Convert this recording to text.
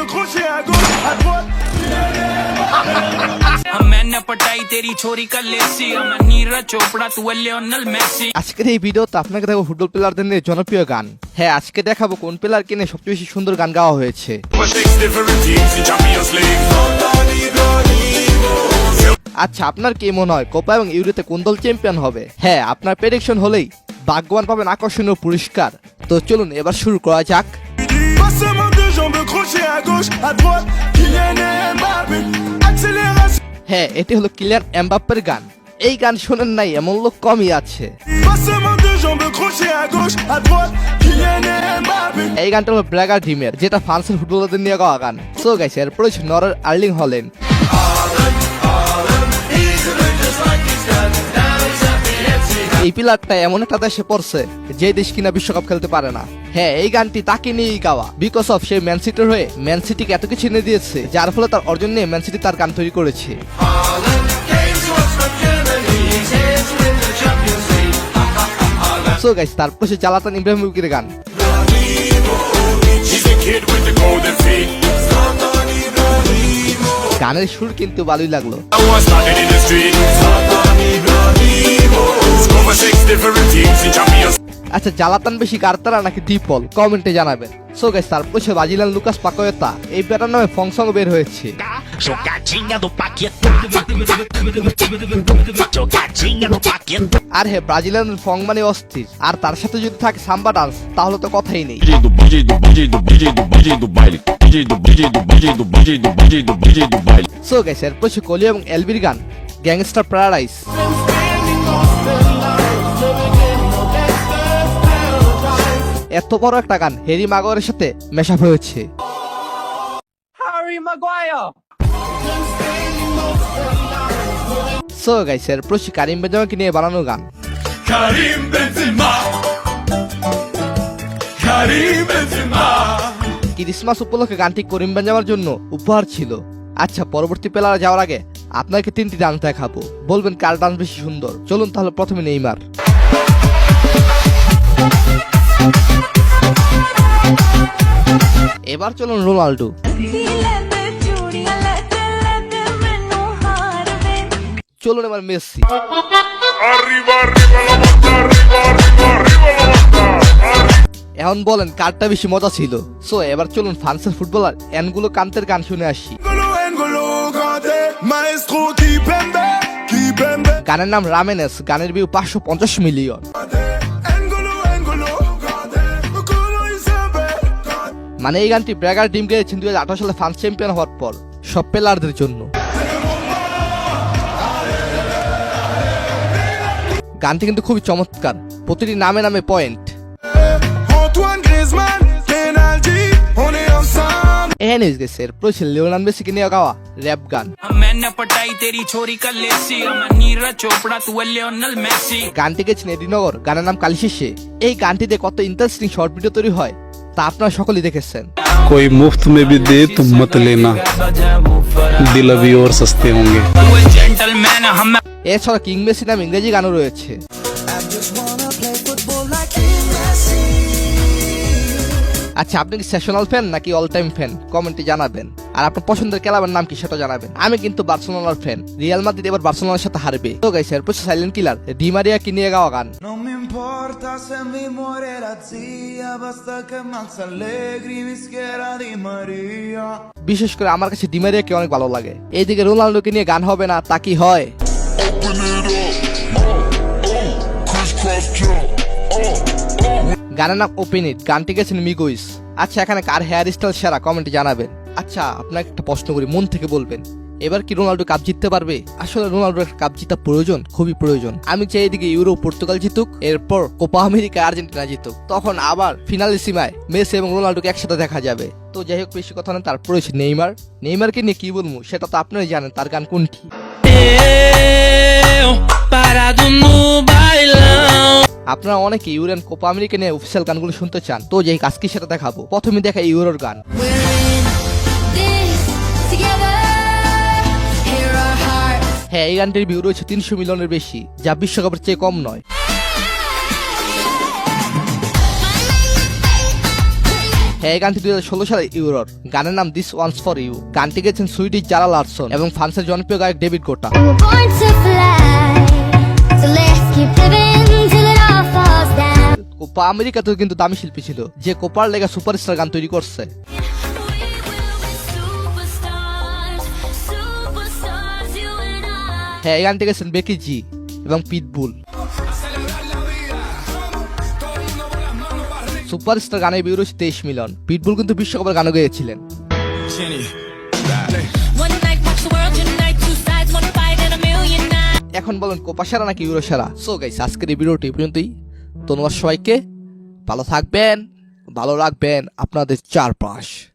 jambes crochées à gauche, à droite. हम मैंने पटाई तेरी छोरी का लेसी हम नीरज चोपड़ा तू है लियोनल मेसी আজকের এই ভিডিওতে আপনাকে দেখাবো ফুটবল প্লেয়ারদের নিয়ে জনপ্রিয় গান হ্যাঁ আজকে দেখাবো কোন প্লেয়ার কিনে সবচেয়ে বেশি সুন্দর গান গাওয়া হয়েছে For six different teams in Champions League. আচ্ছা আপনার কি মনে হয় কোপা এবং ইউরোতে কোন দল চ্যাম্পিয়ন হবে হ্যাঁ আপনার প্রেডিকশন হলেই ভাগ্যবান পাবেন আকর্ষণীয় পুরস্কার তো চলুন এবার শুরু করা যাক Passement de jambes crochées à gauche, à droite. Kylian Mbappé. Accélération. হ্যাঁ এটি হলো ক্লিয়ার এমবাপ্পের গান এই গান শোনেন নাই এমন লোক কমই আছে. এই গানটা হলো ব্ল্যাগার টিমের যেটা ফ্রান্সের ফুটবলারদের নিয়ে গাওয়া গান সো গাইছে এরপরে নরের আর্লিং হলেন এই পিলারটা এমন একটা দেশে পড়ছে যে দেশ কিনা বিশ্বকাপ খেলতে পারে না। হ্যাঁ এই গানটি তাকে নিয়েই গাওয়া। বিকজ অফ সেই ম্যান সিটির হয়ে ম্যানসিটিকে এত কিছু এনে দিয়েছে, যার ফলে তার অর্জন নিয়ে ম্যান সিটি তার গান তৈরি করেছে। সো গাইস তারপর সে জালাতান ইব্রাহিমুকের গান। গানের সুর কিন্তু ভালোই লাগল আচ্ছা জ্বালাতান বেশি কারতারা নাকি ডিপল কমেন্টে জানাবেন সো গাইস তারপর সে বাজিলাল লুকাস পাকয়তা এই ব্যাটার নামে ফংসং বের হয়েছে. আর হ্যাঁ ব্রাজিলিয়ান ফং মানে অস্থির আর তার সাথে যদি থাকে সাম্বা ডান্স তাহলে তো কথাই নেই সো গাইস এরপর সে কলি এবং এলবির গান গ্যাংস্টার প্যারাডাইস এত বড় একটা গান হেরি মাগরের সাথে মেশাপ হয়েছে সো গাইস এরপর সে কারিম বেঞ্জামাকে নিয়ে বানানো গান Karim Benzema. ক্রিসমাস উপলক্ষে গানটি করিম বান যাওয়ার জন্য উপহার ছিল। আচ্ছা পরবর্তী পেলারে যাওয়ার আগে আপনাকে তিনটি ডান্স দেখাবো। বলবেন কার ডান্স বেশি সুন্দর? চলুন তাহলে প্রথমে নেইমার। এবার চলুন রোনাল্ডো। চলুন এবার মেসি। এখন বলেন কারটা বেশি মজা ছিল। সো এবার চলুন ফ্রান্সের ফুটবলার এনগুলো কান্তের গান শুনে আসি। Kipembe. গানের নাম রামেনেস গানের ভিউ পাঁচশো পঞ্চাশ মিলিয়ন. মানে এই গানটি ব্র্যাগার টিম গেয়েছেন দুই হাজার আঠারো সালে ফ্রান্স চ্যাম্পিয়ন হওয়ার পর সব প্লেয়ারদের জন্য। গানটি কিন্তু খুবই চমৎকার। প্রতিটি নামে নামে পয়েন্ট ensemble. এখানে গেছে এরপর ছিল লিওনান মেসিকে নিয়ে গাওয়া র্যাপ গান हम मैंने पटाई तेरी छोरी का लेसी हम नीरज चोपड़ा तू है लियोनल मेसी গানটি গেছেন এডিনগর গানের নাম কালিশেষে এই গানটিতে কত ইন্টারেস্টিং শর্ট ভিডিও তৈরি হয় তা আপনারা সকলেই দেখেছেন कोई मुफ्त में भी दे तो मत लेना दिल अभी और सस्ते होंगे तू है जेंटलमैन हम এছাড়া কিং মেসি নাম ইংরেজি গানও রয়েছে আচ্ছা আপনি কি সেশনাল ফ্যান নাকি অল টাইম ফ্যান কমেন্টে জানাবেন। আর আপনার পছন্দের ক্লাবের নাম কি সেটা জানাবেন। আমি কিন্তু বার্সেলোনার ফ্যান। রিয়াল মাদ্রিদ এবার বার্সেলোনার সাথে হারবে। তো গাইস এরপর সাইলেন্ট কিলার ডিমারিয়া কি নিয়ে গাওয়া গান? Mi importa se mi muore la zia, basta che Max Allegri mischierà di Maria. বিশেষ করে আমার কাছে ডিমারিয়াকে অনেক ভালো লাগে। এইদিকে রোনাল্ডোকে নিয়ে গান হবে না তা কি হয়? গানের নাম ওপেন ইট গানটি গেছেন মিগুইস। আচ্ছা এখানে কার হেয়ার স্টাইল সেরা কমেন্টে জানাবেন। আচ্ছা আপনাকে একটা প্রশ্ন করি, মন থেকে বলবেন, এবার কি রোনাল্ডো কাপ জিততে পারবে? আসলে রোনাল্ডোর কাপ জিতা প্রয়োজন, খুবই প্রয়োজন। আমি চাই এদিকে ইউরো, পর্তুগাল জিতুক, এরপর কোপা আমেরিকা, আর্জেন্টিনা জিতুক। তখন আবার ফিনালি সীমায় মেসি এবং রোনাল্ডোকে একসাথে দেখা যাবে। তো যাই হোক, বেশি কথা না তারপরে হচ্ছে নেইমার। নেইমারকে নিয়ে কি বলব, সেটা তো আপনারাই জানেন, তার গান কোনটি? আপনারা অনেকে ইউরেন কোপা আমেরিকা নিয়ে অফিসিয়াল গানগুলো শুনতে চান। তো যেই কাজকে সেটা দেখাবো। প্রথমে দেখা ইউরোর গান। হ্যাঁ এই গানটির ভিউ রয়েছে তিনশো মিলিয়নের বেশি, যা বিশ্বকাপের চেয়ে কম নয়। হ্যাঁ এই গানটি দুই হাজার ষোলো সালে ইউরোর। গানের নাম দিস ওয়ান্স ফর ইউ গানটি গেছেন সুইডিশ জারা লার্সন এবং ফ্রান্সের জনপ্রিয় গায়ক ডেভিড গোটা কোপা আমেরিকাতেও কিন্তু দামি শিল্পী ছিল, যে কোপার লেগা সুপারস্টার গান তৈরি করছে. হ্যাঁ এই গানটি গেছেন বেকি জি এবং পিটবুল সুপারস্টার গানে বিয়ে রয়েছে তেইশ মিলন পিটবুল কিন্তু বিশ্বকাপের গানও গেয়েছিলেন. এখন বলেন, কোপা সেরা নাকি ইউরো সেরা সো গাইস আজকের এই ভিডিওটি পর্যন্তই ধন্যবাদ সবাইকে। ভালো থাকবেন ভালো রাখবেন আপনাদের চারপাশ।